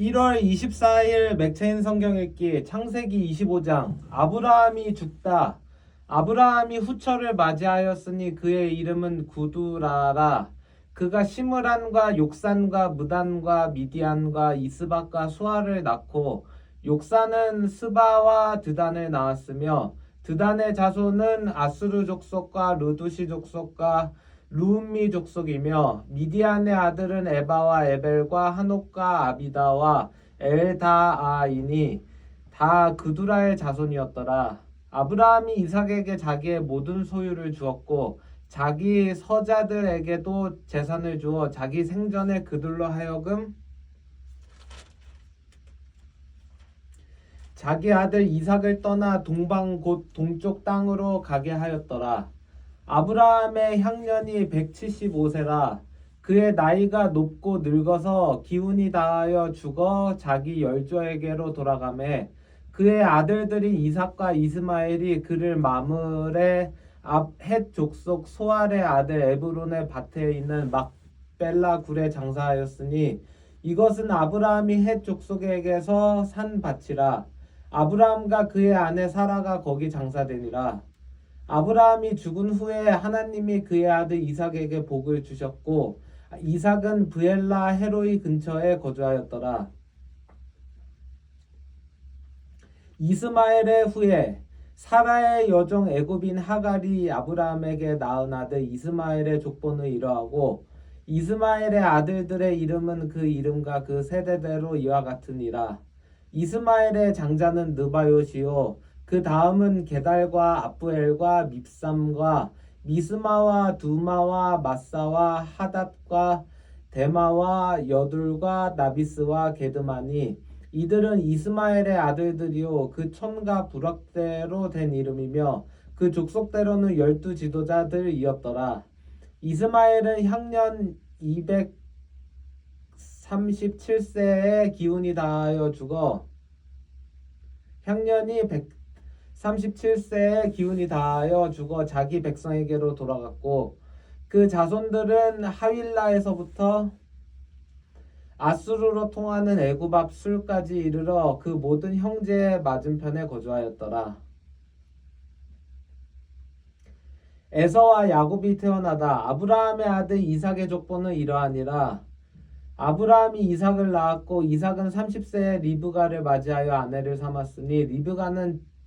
1월 24일 맥체인 성경 읽기 창세기 25장. 아브라함이 죽다. 아브라함이 후처를 맞이하였으니 그의 이름은 구두라라. 그가 시므란과 욕산과 무단과 미디안과 이스박과 수아를 낳고 욕산은 스바와 드단을 낳았으며 드단의 자손은 아수르 족속과 루두시 족속과 루음미 족속이며 미디안의 아들은 에바와 에벨과 한옥과 아비다와 엘다아이니 다 그두라의 자손이었더라. 아브라함이 이삭에게 자기의 모든 소유를 주었고 자기 서자들에게도 재산을 주어 자기 생전에 그들로 하여금 자기 아들 이삭을 떠나 동방 곧 동쪽 땅으로 가게 하였더라. 아브라함의 향년이 175세라 그의 나이가 높고 늙어서 기운이 다하여 죽어 자기 열조에게로 돌아가매 그의 아들들이 이삭과 이스마엘이 그를 마물의 앞헷 족속 소알의 아들 에브론의 밭에 있는 막벨라 굴에 장사하였으니 이것은 아브라함이 헷 족속에게서 산 밭이라 아브라함과 그의 아내 사라가 거기 장사되니라 아브라함이 죽은 후에 하나님이 그의 아들 이삭에게 복을 주셨고 이삭은 브엘라 헤로이 근처에 거주하였더라. 이스마엘의 후에 사라의 여종 애굽인 하갈이 아브라함에게 낳은 아들 이스마엘의 족보는 이러하고 이스마엘의 아들들의 이름은 그 이름과 그 세대대로 이와 같으니라. 이스마엘의 장자는 느바요시요 그 다음은 게달과 아프엘과 밉삼과 미스마와 두마와 마사와 하닷과 데마와 여둘과 나비스와 게드마니 이들은 이스마엘의 아들들이요 그 촌과 부락대로 된 이름이며 그 족속대로는 열두 지도자들이었더라. 이스마엘은 향년 237세에 기운이 다하여 죽어 향년이 137세에 기운이 다하여 죽어 자기 백성에게로 돌아갔고 그 자손들은 하윌라에서부터 아수르로 통하는 애굽 앞 술까지 이르러 그 모든 형제의 맞은편에 거주하였더라. 에서와 야곱이 태어나다 아브라함의 아들 이삭의 족보는 이러하니라. 아브라함이 이삭을 낳았고 이삭은 30세에 리브가를 맞이하여 아내를 삼았으니 리브가는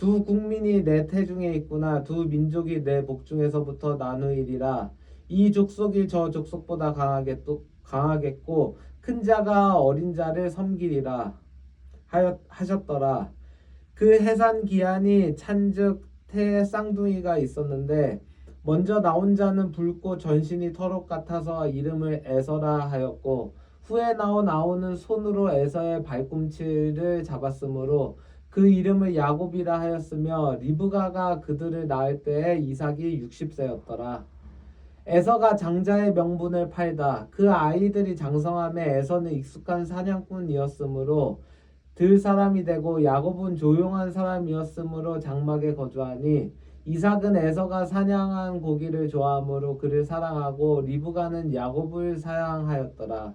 두 국민이 내 태중에 있구나. 두 민족이 내 복중에서부터 나누이리라. 이 족속이 저 족속보다 강하게 또 강하겠고 큰 자가 어린 자를 섬기리라 하였 하셨더라. 그 해산 기한이 찬즉 태에 쌍둥이가 있었는데 먼저 나온 자는 붉고 전신이 털옷 같아서 이름을 에서라 하였고 후에 나온 아우는 손으로 에서의 발꿈치를 잡았으므로 그 이름을 야곱이라 하였으며 리브가가 그들을 낳을 때에 이삭이 60세였더라. 에서가 장자의 명분을 팔다 그 아이들이 장성함에 에서는 익숙한 사냥꾼이었으므로 들 사람이 되고 야곱은 조용한 사람이었으므로 장막에 거주하니 이삭은 에서가 사냥한 고기를 좋아하므로 그를 사랑하고 리브가는 야곱을 사랑하였더라.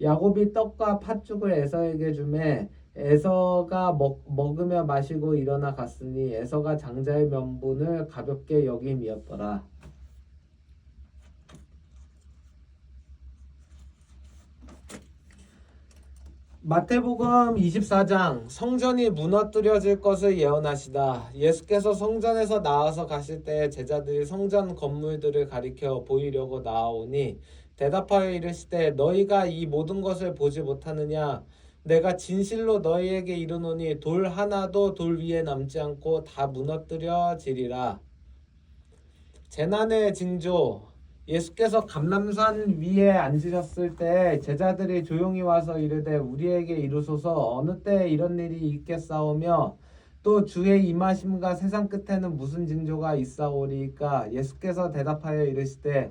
야곱이 떡과 팥죽을 에서에게 주매 에서가 먹, 먹으며 마시고 일어나 갔으니 에서가 장자의 명분을 가볍게 여김이었더라. 마태복음 24장 성전이 무너뜨려질 것을 예언하시다. 예수께서 성전에서 나와서 가실 때 제자들이 성전 건물들을 가리켜 보이려고 나아오니 대답하여 이르시되 너희가 이 모든 것을 보지 못하느냐? 내가 진실로 너희에게 이르노니 돌 하나도 돌 위에 남지 않고 다 무너뜨려지리라. 재난의 징조. 예수께서 감람산 위에 앉으셨을 때 제자들이 조용히 와서 이르되 우리에게 이루소서. 어느 때 이런 일이 있겠사오며 또 주의 임하심과 세상 끝에는 무슨 징조가 있사오리까? 예수께서 대답하여 이르시되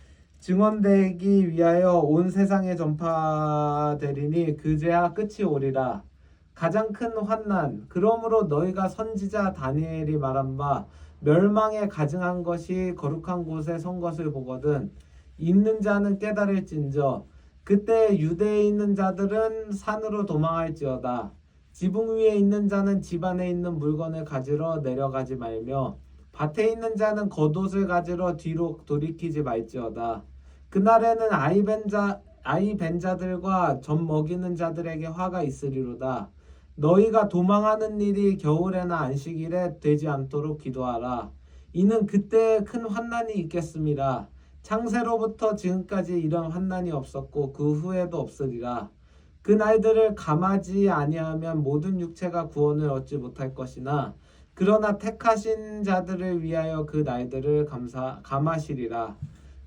증언되기 위하여 온 세상에 전파되리니 그제야 끝이 오리라. 가장 큰 환난 그러므로 너희가 선지자 다니엘이 말한 바 멸망에 가증한 것이 거룩한 곳에 선 것을 보거든 있는 자는 깨달을진저 그때 유대에 있는 자들은 산으로 도망할지어다 지붕 위에 있는 자는 집 안에 있는 물건을 가지러 내려가지 말며 밭에 있는 자는 겉옷을 가지러 뒤로 돌이키지 말지어다 그날에는 아이 벤 자, 아이 벤 자들과 젖 먹이는 자들에게 화가 있으리로다 너희가 도망하는 일이 겨울에나 안식일에 되지 않도록 기도하라 이는 그때 큰 환난이 있겠습니다 창세로부터 지금까지 이런 환난이 없었고 그 후에도 없으리라. 그 날들을 감하지 아니하면 모든 육체가 구원을 얻지 못할 것이나 그러나 택하신 자들을 위하여 그 날들을 감사 감하시리라.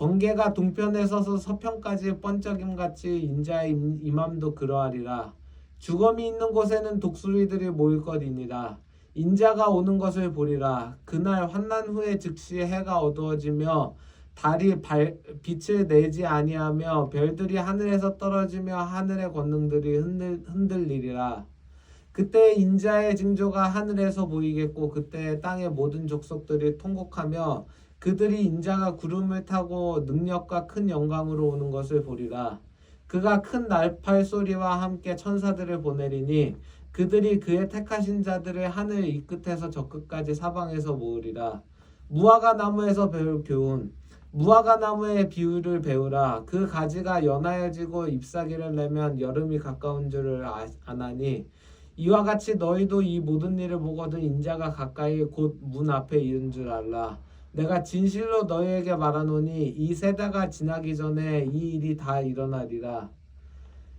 번개가 동편에 서서 서편까지 번쩍임 같이 인자의 임- 임함도 그러하리라. 주검이 있는 곳에는 독수리들이 모일 것이니라. 인자가 오는 것을 보리라. 그날 환난 후에 즉시 해가 어두워지며 달이 발, 빛을 내지 아니하며 별들이 하늘에서 떨어지며 하늘의 권능들이 흔들, 흔들리리라. 그때 인자의 징조가 하늘에서 보이겠고 그때 땅의 모든 족속들이 통곡하며 그들이 인자가 구름을 타고 능력과 큰 영광으로 오는 것을 보리라. 그가 큰 날팔 소리와 함께 천사들을 보내리니 그들이 그의 택하신 자들을 하늘 이 끝에서 저 끝까지 사방에서 모으리라. 무화과 나무에서 배울 교훈 무화과 나무의 비율을 배우라. 그 가지가 연하여지고 잎사귀를 내면 여름이 가까운 줄을 아- 아나니 이와 같이 너희도 이 모든 일을 보거든 인자가 가까이 곧 문 앞에 이른 줄 알라. 내가 진실로 너희에게 말하노니 이 세대가 지나기 전에 이 일이 다 일어나리라.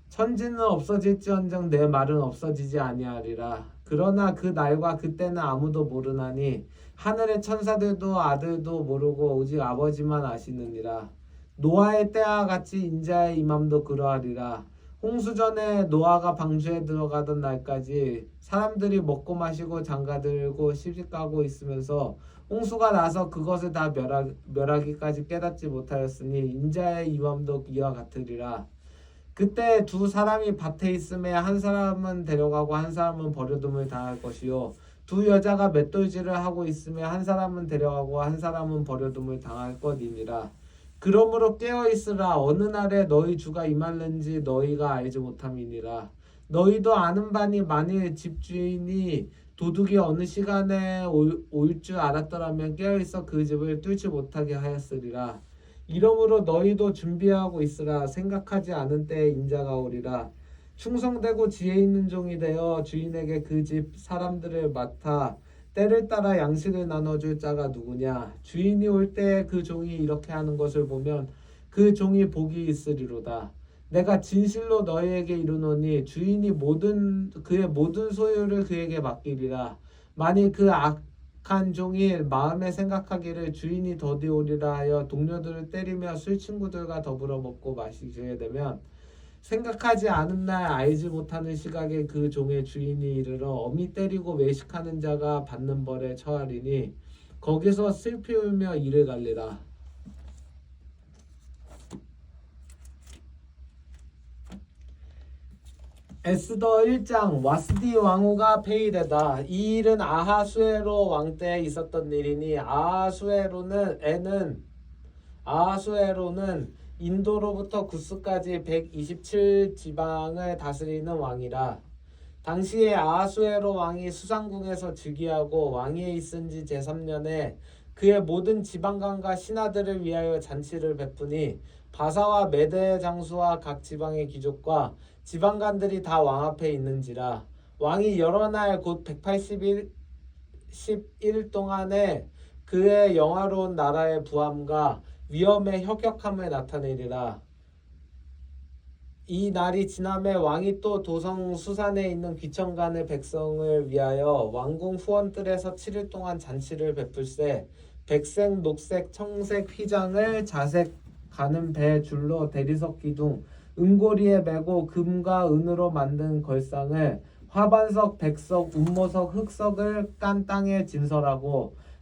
천지는 없어질지언정 내 말은 없어지지 아니하리라. 그러나 그 날과 그때는 아무도 모르나니 하늘의 천사들도 아들도 모르고 오직 아버지만 아시느니라. 노아의 때와 같이 인자의 임함도 그러하리라. 홍수 전에 노아가 방주에 들어가던 날까지 사람들이 먹고 마시고 장가들고 시집가고 있으면서 홍수가 나서 그것을 다 멸하, 멸하기까지 깨닫지 못하였으니 인자의 임함도 이와 같으리라. 그때 두 사람이 밭에 있음에 한 사람은 데려가고 한 사람은 버려둠을 당할 것이요 두 여자가 맷돌질을 하고 있으며 한 사람은 데려가고 한 사람은 버려둠을 당할 것이니라 그러므로 깨어 있으라 어느 날에 너희 주가 임할는지 너희가 알지 못함이니라 너희도 아는 바니 만일 집주인이 도둑이 어느 시간에 올 줄 알았더라면 깨어 있어 그 집을 뚫지 못하게 하였으리라. 이러므로 너희도 준비하고 있으라 생각하지 않은 때에 인자가 오리라. 충성되고 지혜 있는 종이 되어 주인에게 그 집 사람들을 맡아 때를 따라 양식을 나눠줄 자가 누구냐? 주인이 올 때 그 종이 이렇게 하는 것을 보면 그 종이 복이 있으리로다. 내가 진실로 너희에게 이르노니 주인이 모든 그의 모든 소유를 그에게 맡기리라. 만일 그 악한 종이 마음에 생각하기를 주인이 더디 오리라 하여 동료들을 때리며 술 친구들과 더불어 먹고 마시게 되면 생각하지 않은 날 알지 못하는 시각에 그 종의 주인이 이르러 어미 때리고 외식하는 자가 받는 벌에 처하리니 거기서 슬피 울며 이를 갈리라. 에스더 1장 와스디 왕후가 폐위되다. 이 일은 아하수에로 왕 때에 있었던 일이니 아하수에로는 에는 아하수에로는 인도로부터 구스까지 127 지방을 다스리는 왕이라. 당시에 아하수에로 왕이 수상궁에서 즉위하고 왕위에 있은 지 제3년에 그의 모든 지방관과 신하들을 위하여 잔치를 베푸니 바사와 메대 장수와 각 지방의 귀족과 지방관들이 다 왕 앞에 있는지라 왕이 여러 날 곧 181 11일 동안에 그의 영화로운 나라의 부함과 위엄의 혁혁함을 나타내리라. 이 날이 지남에 왕이 또 도성 수산에 있는 귀천간의 백성을 위하여 왕궁 후원들에서 7일 동안 잔치를 베풀세 백색, 녹색, 청색 휘장을 자색 가는 배 줄로 대리석 기둥 은고리에 매고 금과 은으로 만든 걸상을 화반석, 백석, 운모석, 흑석을 깐 땅에 진설하고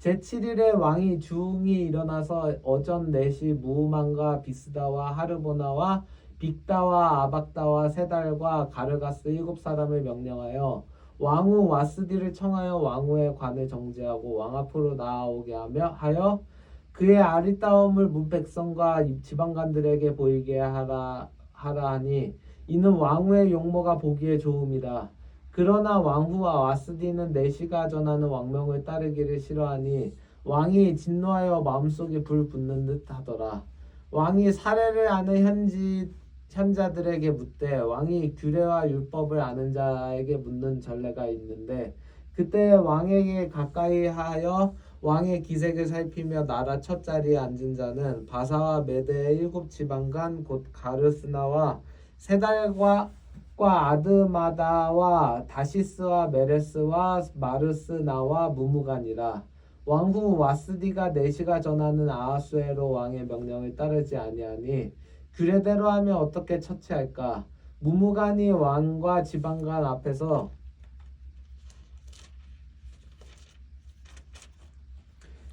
제7일에 왕이 주웅이 일어나서 어전 넷이 무만과 비스다와 하르보나와 빅다와 아박다와 세달과 가르가스 일곱 사람을 명령하여 왕후 와스디를 청하여 왕후의 관을 정지하고 왕 앞으로 나아오게 하며 하여 그의 아리따움을 문 백성과 지방관들에게 보이게 하라 하라 하니 이는 왕후의 용모가 보기에 좋음이다. 그러나 왕후와 와스디는 내시가 전하는 왕명을 따르기를 싫어하니 왕이 진노하여 마음속에 불 붙는 듯 하더라. 왕이 사례를 아는 현지 현자들에게 묻되 왕이 규례와 율법을 아는 자에게 묻는 전례가 있는데 그때 왕에게 가까이 하여 왕의 기색을 살피며 나라 첫 자리에 앉은 자는 바사와 메대의 일곱 지방간 곧 가르스나와 세달과 과 아드마다와 다시스와 메레스와 마르스나와 무무간이라. 왕후 와스디가 내시가 전하는 아하수에로 왕의 명령을 따르지 아니하니 규례대로 하면 어떻게 처치할까? 무무간이 왕과 지방간 앞에서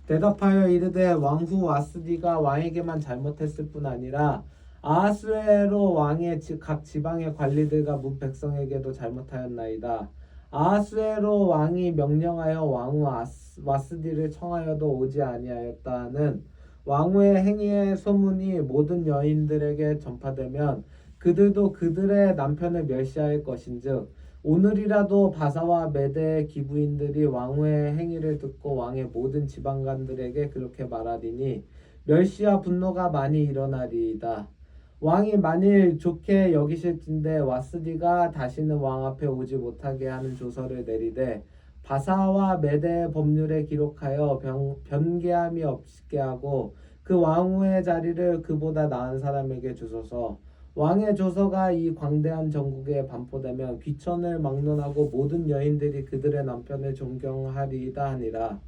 대답하여 이르되 왕후 와스디가 왕에게만 잘못했을 뿐 아니라 아하수에로 왕의 지- 각 지방의 관리들과 문 백성에게도 잘못하였나이다. 아하수에로 왕이 명령하여 왕후 아스- 와스디를 청하여도 오지 아니하였다는 왕후의 행위의 소문이 모든 여인들에게 전파되면 그들도 그들의 남편을 멸시할 것인즉 오늘이라도 바사와 메대의 기부인들이 왕후의 행위를 듣고 왕의 모든 지방관들에게 그렇게 말하리니 멸시와 분노가 많이 일어나리이다. 왕이 만일 좋게 여기실진데 와스디가 다시는 왕 앞에 오지 못하게 하는 조서를 내리되 바사와 메대의 법률에 기록하여 변, 변개함이 없게 하고 그 왕후의 자리를 그보다 나은 사람에게 주소서. 왕의 조서가 이 광대한 전국에 반포되면 귀천을 막론하고 모든 여인들이 그들의 남편을 존경하리이다 하니라.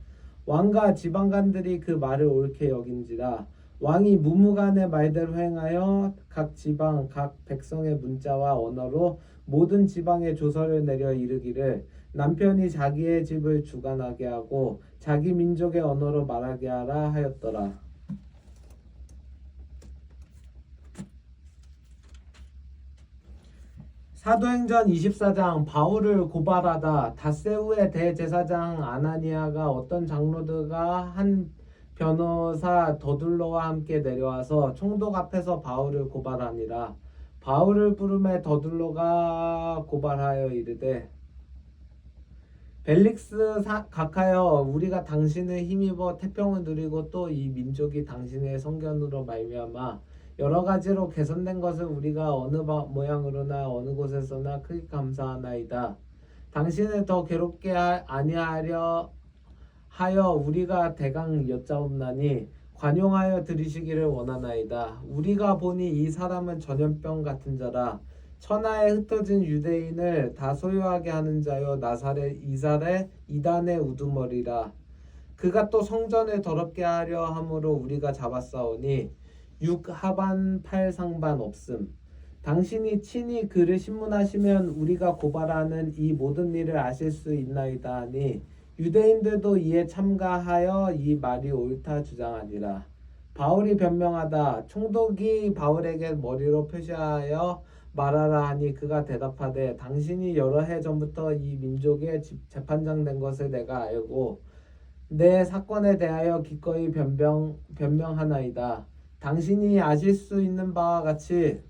왕과 지방관들이 그 말을 옳게 여긴지라 왕이 무무간의 말대로 행하여 각 지방 각 백성의 문자와 언어로 모든 지방에 조서를 내려 이르기를 남편이 자기의 집을 주관하게 하고 자기 민족의 언어로 말하게 하라 하였더라. 사도행전 24장 바울을 고발하다 다세우의 대제사장 아나니아가 어떤 장로들과 한 변호사 더둘로와 함께 내려와서 총독 앞에서 바울을 고발하니라 바울을 부름에 더둘로가 고발하여 이르되 벨릭스 사, 각하여 우리가 당신을 힘입어 태평을 누리고 또 이 민족이 당신의 성견으로 말미암아 여러 가지로 개선된 것을 우리가 어느 바, 모양으로나 어느 곳에서나 크게 감사하나이다. 당신을 더 괴롭게 하, 아니하려 하여 우리가 대강 여짜옵나니 관용하여 들으시기를 원하나이다. 우리가 보니 이 사람은 전염병 같은 자라 천하에 흩어진 유대인을 다 소유하게 하는 자요 나사렛 이살의 이단의 우두머리라. 그가 또 성전을 더럽게 하려 함으로 우리가 잡았사오니 육 하반 팔 상반 없음. 당신이 친히 그를 신문하시면 우리가 고발하는 이 모든 일을 아실 수 있나이다 하니 유대인들도 이에 참가하여 이 말이 옳다 주장하니라. 바울이 변명하다 총독이 바울에게 머리로 표시하여 말하라 하니 그가 대답하되 당신이 여러 해 전부터 이 민족의 집- 재판장 된 것을 내가 알고 내 사건에 대하여 기꺼이 변명 변명하나이다. 당신이 아실 수 있는 바와 같이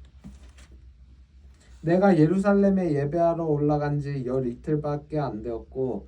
내가 예루살렘에 예배하러 올라간 지 열 이틀밖에 안 되었고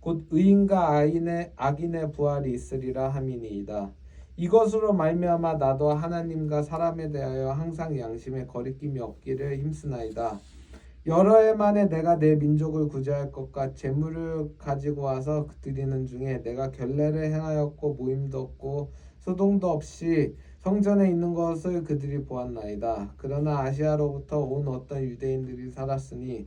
곧 의인과 아인의 악인의 부활이 있으리라 함이니이다. 이것으로 말미암아 나도 하나님과 사람에 대하여 항상 양심에 거리낌이 없기를 힘쓰나이다. 여러 해 만에 내가 내 민족을 구제할 것과 재물을 가지고 와서 드리는 중에 내가 결례를 행하였고 모임도 없고 소동도 없이 성전에 있는 것을 그들이 보았나이다. 그러나 아시아로부터 온 어떤 유대인들이 살았으니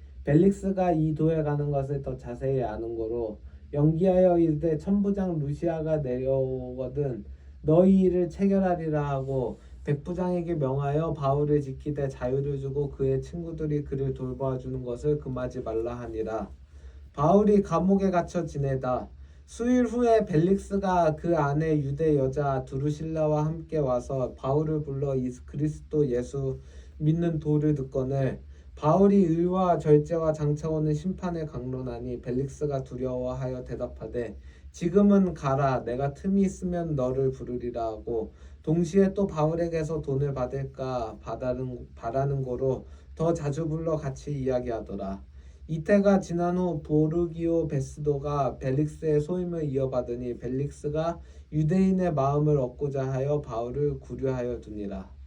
벨릭스가 이 도에 가는 것을 더 자세히 아는 거로 연기하여 이르되 천부장 루시아가 내려오거든 너희 일을 체결하리라 하고 백부장에게 명하여 바울을 지키되 자유를 주고 그의 친구들이 그를 돌봐주는 것을 금하지 말라 하니라. 바울이 감옥에 갇혀 지내다 수일 후에 벨릭스가 그 안에 유대 여자 두루실라와 함께 와서 바울을 불러 이 그리스도 예수 믿는 도를 듣거늘 바울이 의와 절제와 장차오는 심판을 강론하니 벨릭스가 두려워하여 대답하되 지금은 가라 내가 틈이 있으면 너를 부르리라 하고 동시에 또 바울에게서 돈을 받을까 바라는, 바라는 거로 더 자주 불러 같이 이야기하더라. 이때가 지난 후 보르기오 베스도가 벨릭스의 소임을 이어받으니 벨릭스가 유대인의 마음을 얻고자 하여 바울을 구류하여 두니라